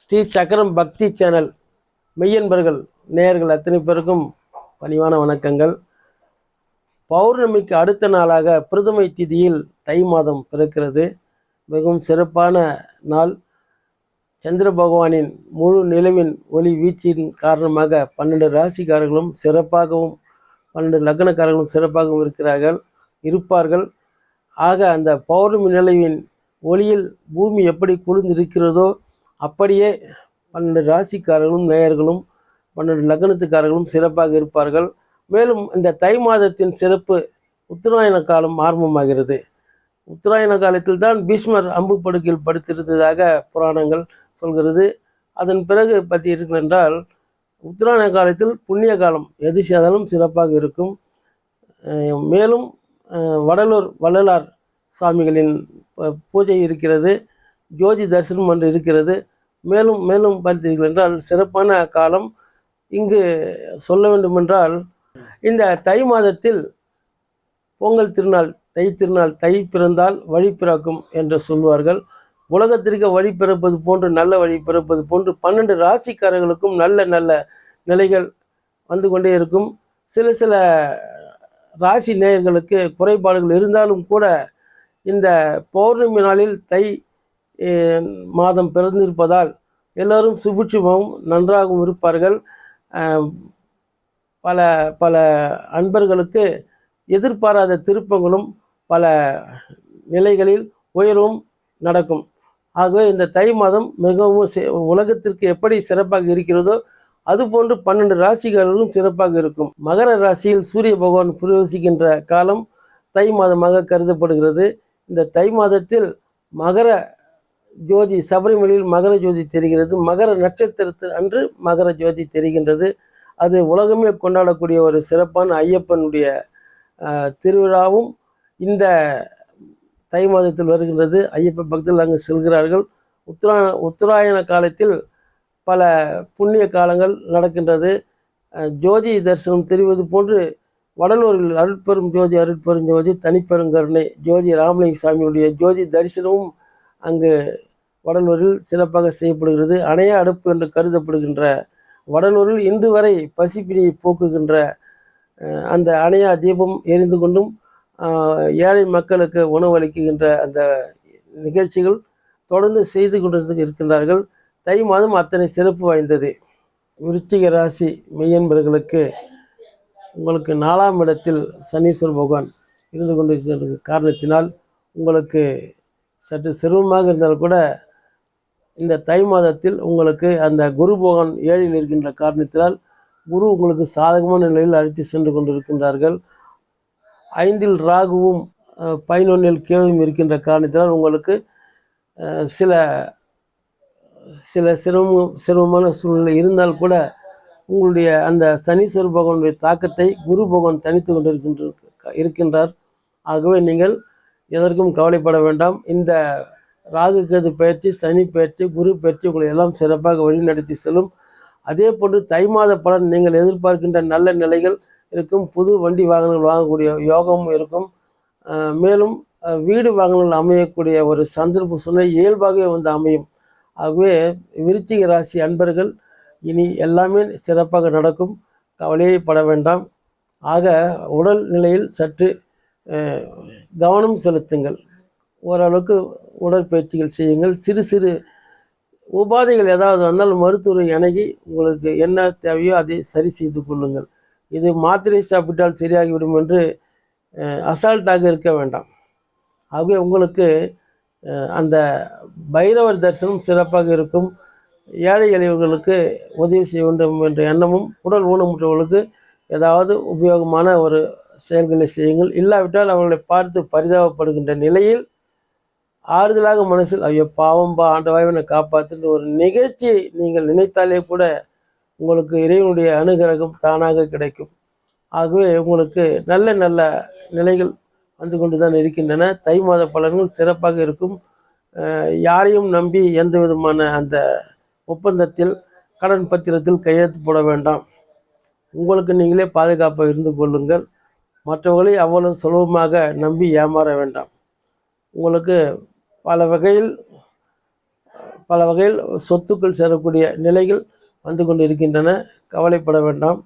ஸ்ரீ சக்கரம் பக்தி சேனல் மெய்யன்பர்கள் நேயர்கள் அத்தனை பேருக்கும் பணிவான வணக்கங்கள். பௌர்ணமிக்கு அடுத்த நாளாக பிரதமை திதியில் தை மாதம் பிறக்கிறது. மிகவும் சிறப்பான நாள். சந்திர பகவானின் முழு நிலவின் ஒளி வீச்சின் காரணமாக பன்னெண்டு ராசிக்காரர்களும் சிறப்பாகவும் பன்னெண்டு லக்னக்காரர்களும் சிறப்பாகவும் இருக்கிறார்கள் இருப்பார்கள். ஆக அந்த பௌர்ணமி நிலவின் ஒளியில் பூமி எப்படி குளிர்ந்திருக்கிறதோ அப்படியே பன்னெண்டு ராசிக்காரர்களும் நேயர்களும் பன்னெண்டு லக்னத்துக்காரர்களும் சிறப்பாக இருப்பார்கள். மேலும் இந்த தை மாதத்தின் சிறப்பு உத்தராயண காலம் ஆரம்பமாகிறது. உத்தராயண காலத்தில் தான் பீஷ்மர் அம்பு படுக்கையில் படுத்திருந்ததாக புராணங்கள் சொல்கிறது. அதன் பிறகு பற்றி இருக்கிறென்றால் உத்தராயண காலத்தில் புண்ணிய காலம் எது செய்தாலும் சிறப்பாக இருக்கும். மேலும் வடலூர் வள்ளலார் சுவாமிகளின் ப- பூஜை இருக்கிறது. ஜோதி தரிசனம் ஒன்று இருக்கிறது. மேலும் மேலும் பார்த்தீர்கள் என்றால் சிறப்பான காலம் இங்கு சொல்ல வேண்டுமென்றால் இந்த தை மாதத்தில் பொங்கல் திருநாள் தை திருநாள் தை பிறந்தால் வழி பிறக்கும் என்று சொல்வார்கள். உலகத்திற்கு வழி பிறப்பது போன்று நல்ல வழி பிறப்பது போன்று பன்னெண்டு ராசிக்காரர்களுக்கும் நல்ல நல்ல நிலைகள் வந்து கொண்டே இருக்கும். சில சில ராசி நேயர்களுக்கு குறைபாடுகள் இருந்தாலும் கூட இந்த பௌர்ணமி நாளில் தை மாதம் பிறந்திருப்பதால் எல்லோரும் சுபிட்சமாகவும் நன்றாகவும் இருப்பார்கள். பல பல அன்பர்களுக்கு எதிர்பாராத திருப்பங்களும் பல நிலைகளில் உயர்வும் நடக்கும். ஆகவே இந்த தை மாதம் மிகவும் உலகத்திற்கு எப்படி சிறப்பாக இருக்கிறதோ அதுபோன்று பன்னெண்டு ராசிகளும் சிறப்பாக இருக்கும். மகர ராசியில் சூரிய பகவான் பிரவேசிக்கின்ற காலம் தை மாதமாக கருதப்படுகிறது. இந்த தை மாதத்தில் மகர ஜோதி சபரிமலையில் மகர ஜோதி தெரிகிறது. மகர நட்சத்திரத்தில் அன்று மகர ஜோதி தெரிகின்றது. அது உலகமே கொண்டாடக்கூடிய ஒரு சிறப்பான ஐயப்பனுடைய திருவிழாவும் இந்த தை மாதத்தில் வருகின்றது. ஐயப்ப பக்தர்கள் அங்கு செல்கிறார்கள். உத்தரா உத்தராயண காலத்தில் பல புண்ணிய காலங்கள் நடக்கின்றது. ஜோதி தரிசனம் தெரிவது போன்று வடலூரில் அருட்பெரும் ஜோதி அருட்பெரும் ஜோதி தனிப்பெருங்கருணை ஜோதி ராமலிங்க சாமியுடைய ஜோதி தரிசனமும் அங்கு வடலூரில் சிறப்பாக செய்யப்படுகிறது. அணைய அடுப்பு என்று கருதப்படுகின்ற வடலூரில் இன்று வரை பசிப்பினியை போக்குகின்ற அந்த அணையா தீபம் எரிந்து கொண்டும் ஏழை மக்களுக்கு உணவளிக்கின்ற அந்த நிகழ்ச்சிகள் தொடர்ந்து செய்து கொண்டு இருக்கின்றார்கள். தை மாதம் அத்தனை சிறப்பு வாய்ந்தது. விருச்சிக ராசி மெய்யன்பர்களுக்கு உங்களுக்கு நாலாம் இடத்தில் சனீஸ்வர பகவான் இருந்து கொண்டிருக்கின்ற காரணத்தினால் உங்களுக்கு சற்று சிரமமாக இருந்தால் கூட இந்த தை மாதத்தில் உங்களுக்கு அந்த குரு பகவான் ஏழில் இருக்கின்ற காரணத்தினால் குரு உங்களுக்கு சாதகமான நிலையில் அழைத்து சென்று கொண்டிருக்கின்றார்கள். ஐந்தில் ராகுவும் பதினொன்றில் கேவும் இருக்கின்ற காரணத்தினால் உங்களுக்கு சில சில சிரமம் சிரமமான சூழ்நிலை இருந்தால் கூட உங்களுடைய அந்த சனீஸ்வர பகவானுடைய தாக்கத்தை குரு பகவான் தனித்து கொண்டிருக்கின்ற இருக்கின்றார். ஆகவே நீங்கள் எதற்கும் கவலைப்பட வேண்டாம். இந்த ராகு கேது பயிற்சி சனி பயிற்சி குரு பயிற்சி உங்களை எல்லாம் சிறப்பாக வழிநடத்தி செல்லும். அதே போன்று தை மாத பலன் நீங்கள் எதிர்பார்க்கின்ற நல்ல நிலைகள் இருக்கும். புது வண்டி வாகனங்கள் வாங்கக்கூடிய யோகமும் இருக்கும். மேலும் வீடு வாகனங்கள் அமையக்கூடிய ஒரு சந்தர்ப்ப சூழ்நிலை இயல்பாகவே வந்து அமையும். ஆகவே விருச்சிக ராசி அன்பர்கள் இனி எல்லாமே சிறப்பாக நடக்கும். கவலையை பட வேண்டாம். ஆக உடல் நிலையில் சற்று கவனம் செலுத்துங்கள். ஓரளவுக்கு உடற்பயிற்சிகள் செய்யுங்கள். சிறு சிறு உபாதைகள் ஏதாவது வந்தால் மருத்துவரை இணங்கி உங்களுக்கு என்ன தேவையோ அதை சரி செய்து கொள்ளுங்கள். இது மாத்திரை சாப்பிட்டால் சரியாகிவிடும் என்று அசால்ட்டாக இருக்க வேண்டாம். ஆகவே உங்களுக்கு அந்த பைரவர் தரிசனம் சிறப்பாக இருக்கும். ஏழை எளியவர்களுக்கு உதவி செய்ய வேண்டும் என்ற எண்ணமும் உடல் ஊனமுற்றவர்களுக்கு ஏதாவது உபயோகமான ஒரு செயல்களை செய்யுங்கள். இல்லாவிட்டால் அவர்களை பார்த்து பரிதாபப்படுகின்ற நிலையில் ஆறுதலாக மனசில் ஐயோ பாவம்பா ஆண்டவாய் என்னை காப்பாற்றுன்ற ஒரு நிகழ்ச்சியை நீங்கள் நினைத்தாலே கூட உங்களுக்கு இறைவனுடைய அனுகிரகம் தானாக கிடைக்கும். ஆகவே உங்களுக்கு நல்ல நல்ல நிலைகள் வந்து கொண்டு தான் இருக்கின்றன. தை மாத பலன்கள் சிறப்பாக இருக்கும். யாரையும் நம்பி எந்த விதமான அந்த ஒப்பந்தத்தில் கடன் பத்திரத்தில் கையெழுத்து போட வேண்டாம். உங்களுக்கு நீங்களே பாதுகாப்பாக இருந்து கொள்ளுங்கள். மற்றவர்களை அவ்வளவு சுலபமாக நம்பி ஏமாற வேண்டாம். உங்களுக்கு பல வகையில் பல வகையில் சொத்துக்கள் சேரக்கூடிய நிலைகள் வந்து கொண்டு இருக்கின்றன கவலைப்பட வேண்டாம்.